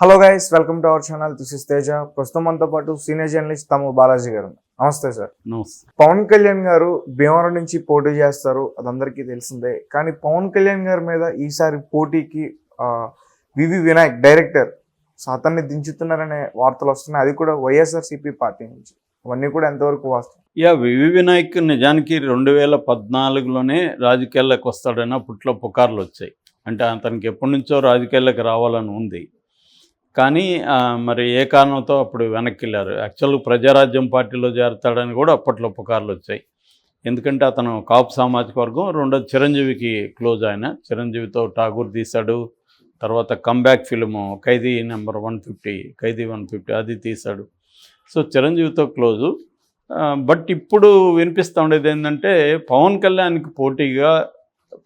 Hello guys welcome to our channel this is Teja ప్రస్తుతం మనతో పాటు సీనియర్ జర్నలిస్ట్ తమ్ము బాలాజీ గారు నమస్తే సార్ నమస్తే. పవన్ కళ్యాణ్ గారు భీమవరం నుంచి పోటీ చేస్తారు. అది అందరికీ తెలిసిందే. కానీ పవన్ కళ్యాణ్ గారి మీద ఈసారి పోటీకి వివి వినాయక్ డైరెక్టర్ సో అతన్ని దించుతున్నారనే వార్తలు వస్తున్నాయి. అది కూడా వైఎస్ఆర్సీపీ పార్టీ నుంచి. అవన్నీ కూడా ఎంతవరకు వాస్తవం? యా వివి వినాయక్ నిజానికి రెండు వేల పద్నాలుగులోనే రాజకీయాల్లోకి వస్తాడని అప్పట్లో పుకార్లు వచ్చాయి. అంటే అతనికి ఎప్పటి నుంచో రాజకీయాల్లోకి రావాలని ఉంది. కానీ మరి ఏ కారణంతో అప్పుడు వెనక్కి వెళ్ళారు యాక్చువల్ ప్రజారాజ్యం పార్టీలో చేరతాడని కూడా అప్పట్లో పుకార్లు వచ్చాయి. ఎందుకంటే అతను కాపు సామాజిక వర్గం రెండోది చిరంజీవికి క్లోజ్ ఆయన. చిరంజీవితో ఠాగూర్ తీశాడు. తర్వాత comeback film Khaidi number one fifty Khaidi one fifty అది తీశాడు. So చిరంజీవితో close. బట్ ఇప్పుడు వినిపిస్తూ ఉండేది ఏంటంటే పవన్ కళ్యాణ్కి పోటీగా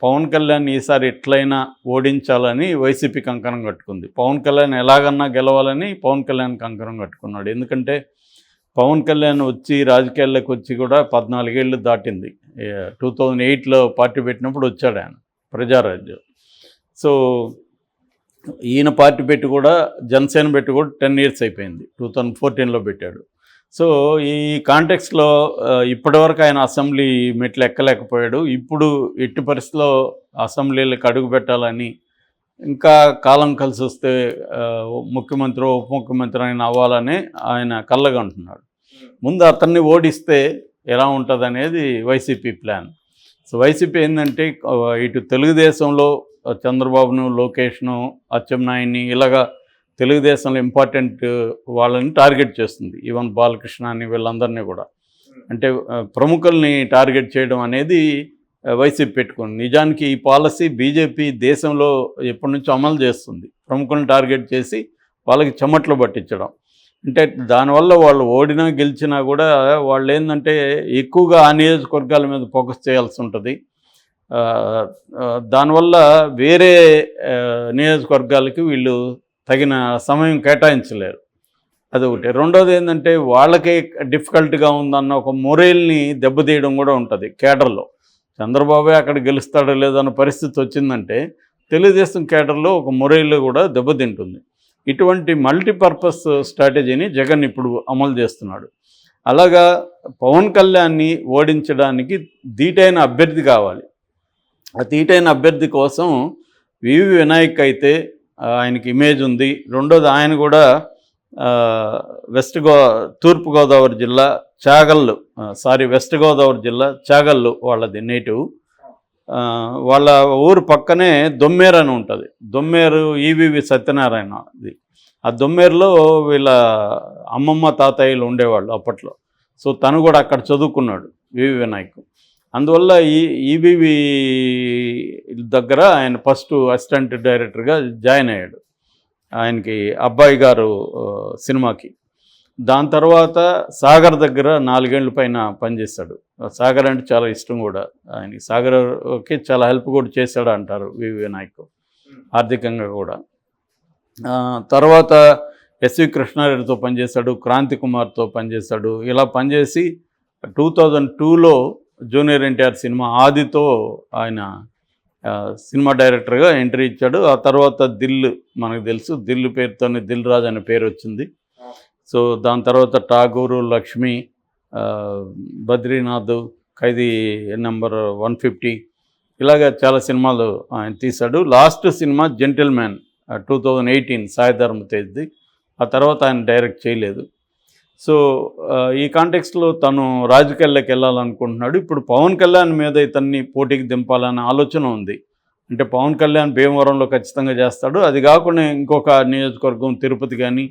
పవన్ కళ్యాణ్ ఈసారి ఎట్లయినా ఓడించాలని వైసీపీ కంకణం కట్టుకుంది. పవన్ కళ్యాణ్ ఎలాగన్నా గెలవాలని పవన్ కళ్యాణ్ కంకణం కట్టుకున్నాడు. ఎందుకంటే పవన్ కళ్యాణ్ వచ్చి రాజకీయాల్లోకి వచ్చి కూడా పద్నాలుగేళ్ళు దాటింది. టూ థౌజండ్ ఎయిట్లో పార్టీ పెట్టినప్పుడు వచ్చాడు ఆయన ప్రజారాజ్యం. సో ఈయన పార్టీ పెట్టి కూడా జనసేన పెట్టి కూడా టెన్ ఇయర్స్ అయిపోయింది. టూ థౌజండ్ ఫోర్టీన్లో పెట్టాడు. సో ఈ కాంటెక్స్లో ఇప్పటివరకు ఆయన అసెంబ్లీ మెట్లు ఎక్కలేకపోయాడు. ఇప్పుడు ఎట్టి పరిస్థితిలో అసెంబ్లీలకు అడుగు పెట్టాలని ఇంకా కాలం కలిసి వస్తే ముఖ్యమంత్రి ఉప ముఖ్యమంత్రి ఆయన అవ్వాలని ఆయన కళ్ళగంటున్నాడు ముందు అతన్ని ఓడిస్తే ఎలా ఉంటుంది అనేది వైసీపీ ప్లాన్. సో వైసీపీ ఏంటంటే ఇటు తెలుగుదేశంలో చంద్రబాబును లోకేష్ను అచ్చెన్నాయుని ఇలాగా తెలుగుదేశంలో ఇంపార్టెంట్ వాళ్ళని టార్గెట్ చేస్తుంది. ఈవెన్ బాలకృష్ణ అని వీళ్ళందరినీ కూడా. అంటే ప్రముఖుల్ని టార్గెట్ చేయడం అనేది వైసీపీ పెట్టుకుంది. నిజానికి ఈ పాలసీ బీజేపీ దేశంలో ఎప్పటి నుంచో అమలు చేస్తుంది. ప్రముఖులను టార్గెట్ చేసి వాళ్ళకి చెమట్లు పట్టించడం. అంటే దానివల్ల వాళ్ళు ఓడినా గెలిచినా కూడా వాళ్ళు ఏంటంటే ఎక్కువగా ఆ నియోజకవర్గాల మీద ఫోకస్ చేయాల్సి ఉంటుంది. దానివల్ల వేరే నియోజకవర్గాలకి వీళ్ళు తగిన సమయం కేటాయించలేరు. అదొకటి. రెండోది ఏంటంటే వాళ్ళకే డిఫికల్ట్గా ఉందన్న ఒక మొరేల్ని దెబ్బతీయడం కూడా ఉంటుంది కేడర్లో. చంద్రబాబే అక్కడ గెలుస్తాడో లేదో అన్న పరిస్థితి వచ్చిందంటే తెలుగుదేశం కేడర్లో ఒక మొరేలు కూడా దెబ్బతింటుంది ఇటువంటి మల్టీపర్పస్ స్ట్రాటజీని జగన్ ఇప్పుడు అమలు చేస్తున్నాడు. అలాగా పవన్ కళ్యాణ్ని ఓడించడానికి ధీటైన అభ్యర్థి కావాలి. ఆ ధీటైన అభ్యర్థి కోసం వివి వినాయక్ అయితే ఆయనకి ఇమేజ్ ఉంది. రెండోది ఆయన కూడా వెస్ట్ గో తూర్పు గోదావరి జిల్లా చాగల్లు. సారీ వెస్ట్ గోదావరి జిల్లా చాగల్లు వాళ్ళది నేటివ్ వాళ్ళ ఊరు పక్కనే దొమ్మేరు అని ఉంటుంది. దొమ్మేరు ఈవివి సత్యనారాయణ అది. ఆ దొమ్మేరులో వీళ్ళ అమ్మమ్మ తాతయ్యలు ఉండేవాళ్ళు అప్పట్లో. సో తను కూడా అక్కడ చదువుకున్నాడు. వివి వినాయక్. అందువల్ల ఈ ఈబీవి దగ్గర ఆయన ఫస్ట్ అసిస్టెంట్ డైరెక్టర్గా జాయిన్ అయ్యాడు. ఆయనకి అబ్బాయి గారు సినిమాకి. దాని తర్వాత సాగర్ దగ్గర నాలుగేళ్ళ పైన పనిచేశాడు సాగర్ అంటే చాలా ఇష్టం కూడా. ఆయనకి సాగర్కి చాలా హెల్ప్ కూడా చేశాడు అంటారు వివి వినాయక్ ఆర్థికంగా కూడా. తర్వాత ఎస్వి కృష్ణారెడ్డితో పనిచేశాడు క్రాంతి కుమార్తో పనిచేశాడు. ఇలా పనిచేసి టూ థౌజండ్ టూలో జూనియర్ ఎన్టీఆర్ సినిమా ఆదితో ఆయన సినిమా డైరెక్టర్గా ఎంట్రీ ఇచ్చాడు. ఆ తర్వాత దిల్ మనకు తెలుసు దిల్ పేరుతోనే దిల్ రాజ్ అనే పేరు వచ్చింది. సో దాని తర్వాత Tagore Lakshmi Badrinath Khaidi number one fifty ఇలాగ చాలా సినిమాలు ఆయన తీశాడు. Last cinema gentleman two thousand eighteen Sai Dharma తేజ్ది. ఆ తర్వాత ఆయన డైరెక్ట్ చేయలేదు. సో ఈ కాంటెక్స్లో తను రాజకీయాల్లోకి వెళ్ళాలనుకుంటున్నాడు. ఇప్పుడు పవన్ కళ్యాణ్ మీద ఇతన్ని పోటీకి దింపాలనే ఆలోచన ఉంది. అంటే పవన్ కళ్యాణ్ భీమవరంలో ఖచ్చితంగా చేస్తాడు. అది కాకుండా ఇంకొక నియోజకవర్గం తిరుపతి కానీ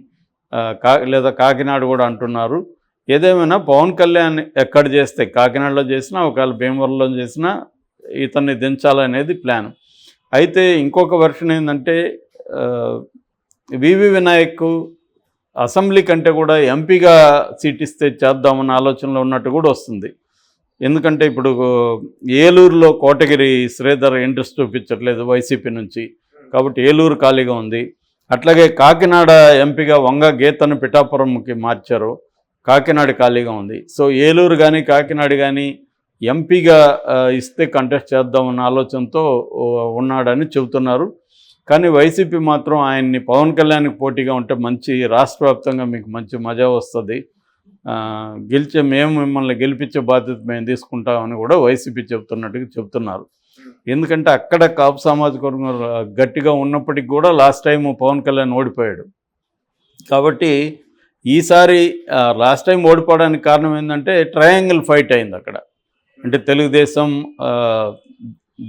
కా లేదా కాకినాడ కూడా అంటున్నారు. ఏదేమైనా పవన్ కళ్యాణ్ ఎక్కడ చేస్తే కాకినాడలో చేసినా ఒకవేళ భీమవరంలో చేసినా ఇతన్ని దించాలనేది ప్లాన్. అయితే ఇంకొక వెర్షన్ ఏంటంటే వివి వినాయక్ అసెంబ్లీ కంటే కూడా ఎంపీగా సీట్ ఇస్తే చేద్దామన్న ఆలోచనలో ఉన్నట్టు కూడా వస్తుంది. ఎందుకంటే ఇప్పుడు ఏలూరులో కోటగిరి శ్రీధర్ ఇంట్రెస్ట్ చూపించట్లేదు వైసీపీ నుంచి. కాబట్టి ఏలూరు ఖాళీగా ఉంది. అట్లాగే కాకినాడ ఎంపీగా వంగ గీతను పిఠాపురంకి మార్చారు. కాకినాడ ఖాళీగా ఉంది. సో ఏలూరు కానీ కాకినాడ కానీ ఎంపీగా ఇస్తే కంటెస్ట్ చేద్దామన్న ఆలోచనతో ఉన్నాడని చెబుతున్నారు. కానీ వైసీపీ మాత్రం ఆయన్ని పవన్ కళ్యాణ్కి పోటీగా ఉంటే మంచి రాష్ట్ర మీకు మంచి మజా వస్తుంది. గెలిచే మేము మిమ్మల్ని గెలిపించే బాధ్యత మేము తీసుకుంటామని కూడా వైసీపీ చెప్తున్నట్టుగా చెప్తున్నారు. ఎందుకంటే అక్కడ కాపు సామాజిక వర్గం గట్టిగా ఉన్నప్పటికి కూడా లాస్ట్ టైం పవన్ కళ్యాణ్ ఓడిపోయాడు. కాబట్టి ఈసారి లాస్ట్ టైం ఓడిపోవడానికి కారణం ఏంటంటే ట్రయాంగిల్ ఫైట్ అయింది అక్కడ. అంటే తెలుగుదేశం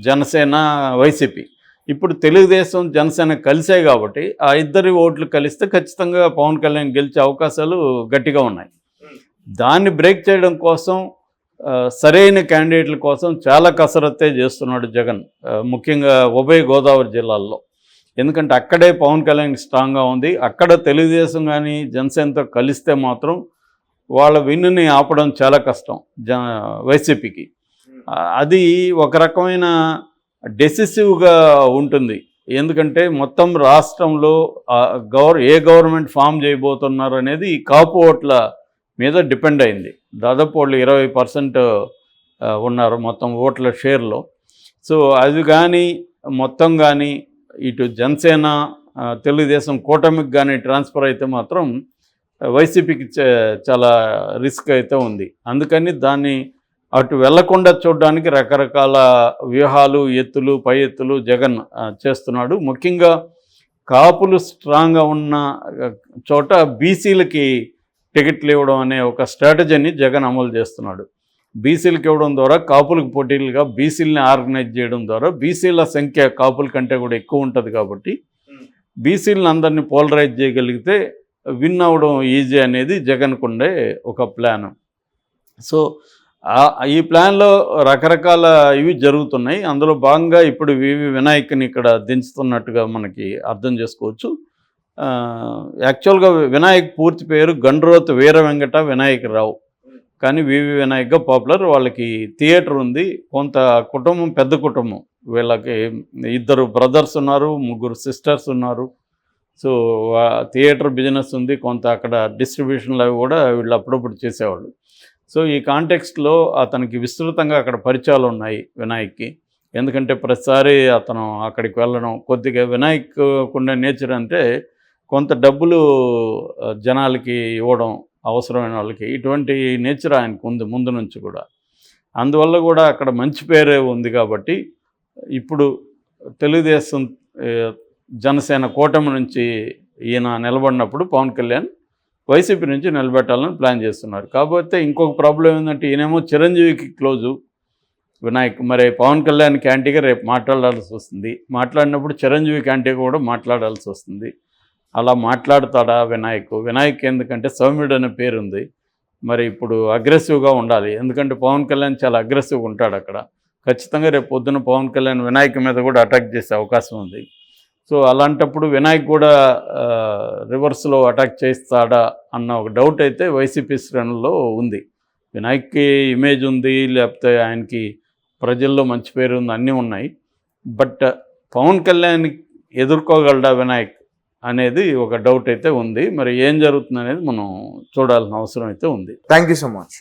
జనసేన వైసీపీ. ఇప్పుడు తెలుగుదేశం జనసేన కలిసే కాబట్టి ఆ ఇద్దరి ఓట్లు కలిస్తే ఖచ్చితంగా పవన్ కళ్యాణ్ గెలిచే అవకాశాలు గట్టిగా ఉన్నాయి. దాన్ని బ్రేక్ చేయడం కోసం సరైన క్యాండిడేట్ల కోసం చాలా కసరత్తే చేస్తున్నాడు జగన్ ముఖ్యంగా ఉభయ గోదావరి జిల్లాల్లో. ఎందుకంటే అక్కడే పవన్ కళ్యాణ్ స్ట్రాంగ్గా ఉంది. అక్కడ తెలుగుదేశం కానీ జనసేనతో కలిస్తే మాత్రం వాళ్ళ విన్నుని ఆపడం చాలా కష్టం జ వైసీపీకి. అది ఒక రకమైన డెసిసివ్గా ఉంటుంది. ఎందుకంటే మొత్తం రాష్ట్రంలో గవర్ ఏ గవర్నమెంట్ ఫామ్ చేయబోతున్నారు అనేది ఈ కాపు ఓట్ల మీద డిపెండ్ అయింది. దాదాపు వాళ్ళు ఇరవై పర్సెంట్ ఉన్నారు మొత్తం ఓట్ల షేర్లో. సో అది కానీ మొత్తం కానీ ఇటు జనసేన తెలుగుదేశం కూటమికి కానీ ట్రాన్స్ఫర్ అయితే మాత్రం వైసీపీకి చాలా రిస్క్ అయితే ఉంది. అందుకని దాన్ని అటు వెళ్ళకుండా చూడడానికి రకరకాల వ్యూహాలు ఎత్తులు పై ఎత్తులు జగన్ చేస్తున్నాడు. ముఖ్యంగా కాపులు స్ట్రాంగ్గా ఉన్న చోట బీసీలకి టికెట్లు ఇవ్వడం అనే ఒక స్ట్రాటజీని జగన్ అమలు చేస్తున్నాడు. బీసీలకు ఇవ్వడం ద్వారా కాపులకు పోటీలుగా బీసీలని ఆర్గనైజ్ చేయడం ద్వారా బీసీల సంఖ్య కాపుల కంటే కూడా ఎక్కువ ఉంటుంది కాబట్టి బీసీలను అందరినీ పోలరైజ్ చేయగలిగితే విన్ అవ్వడం ఈజీ అనేది జగన్కుండే ఒక ప్లాన్. సో ఈ ప్లాన్లో రకరకాల ఇవి జరుగుతున్నాయి. అందులో భాగంగా ఇప్పుడు వివి వినాయక్ని ఇక్కడ దించుతున్నట్టుగా మనకి అర్థం చేసుకోవచ్చు. యాక్చువల్గా వినాయక్ పూర్తి పేరు గండ్రోత్ వీర వెంకట వినాయకరావు కానీ వివి వినాయక్గా పాపులర్. వాళ్ళకి థియేటర్ ఉంది. కొంత కుటుంబం పెద్ద కుటుంబం. వీళ్ళకి ఇద్దరు బ్రదర్స్ ఉన్నారు ముగ్గురు సిస్టర్స్ ఉన్నారు. సో థియేటర్ బిజినెస్ ఉంది. కొంత అక్కడ డిస్ట్రిబ్యూషన్లు అవి కూడా వీళ్ళు అప్పుడప్పుడు చేసేవాళ్ళు. సో ఈ కాంటెక్స్ట్లో అతనికి విస్తృతంగా అక్కడ పరిచయాలు ఉన్నాయి వినాయక్కి. ఎందుకంటే ప్రతిసారి అతను అక్కడికి వెళ్ళడం కొద్దిగా వినాయక్ ఉండే నేచర్ అంటే కొంత డబ్బులు జనాలకి ఇవ్వడం అవసరమైన వాళ్ళకి. ఇటువంటి నేచర్ ఆయనకు ఉంది ముందు నుంచి కూడా. అందువల్ల కూడా అక్కడ మంచి పేరే ఉంది కాబట్టి ఇప్పుడు తెలుగుదేశం జనసేన కూటమి నుంచి ఈయన నిలబడినప్పుడు పవన్ కళ్యాణ్ వైసీపీ నుంచి నిలబెట్టాలని ప్లాన్ చేస్తున్నారు. కాకపోతే ఇంకొక ప్రాబ్లం ఏంటంటే ఈయనేమో చిరంజీవికి క్లోజు వినాయక్ మరి పవన్ కళ్యాణ్ క్యాంటీగా రేపు మాట్లాడాల్సి వస్తుంది. మాట్లాడినప్పుడు చిరంజీవి క్యాంటీగా కూడా మాట్లాడాల్సి వస్తుంది. అలా మాట్లాడతాడా వినాయక్? వినాయక్ ఎందుకంటే సౌమ్యుడు అనే పేరు ఉంది. మరి ఇప్పుడు అగ్రెసివ్గా ఉండాలి. ఎందుకంటే పవన్ కళ్యాణ్ చాలా అగ్రెసివ్గా ఉంటాడు అక్కడ. ఖచ్చితంగా రేపు పొద్దున పవన్ కళ్యాణ్ వినాయక్ మీద కూడా అటాక్ చేసే అవకాశం ఉంది. సో అలాంటప్పుడు వినాయక్ కూడా రివర్స్లో అటాక్ చేస్తాడా అన్న ఒక డౌట్ అయితే వైసీపీ శ్రేణుల్లో ఉంది. వినాయక్కి ఇమేజ్ ఉంది లేకపోతే ఆయనకి ప్రజల్లో మంచి పేరు ఉంది అన్నీ ఉన్నాయి. బట్ పవన్ కళ్యాణ్ ఎదుర్కోగలడా వినాయక్ అనేది ఒక డౌట్ అయితే ఉంది. మరి ఏం జరుగుతుంది అనేది మనం చూడాల్సిన అవసరం అయితే ఉంది. Thank you so much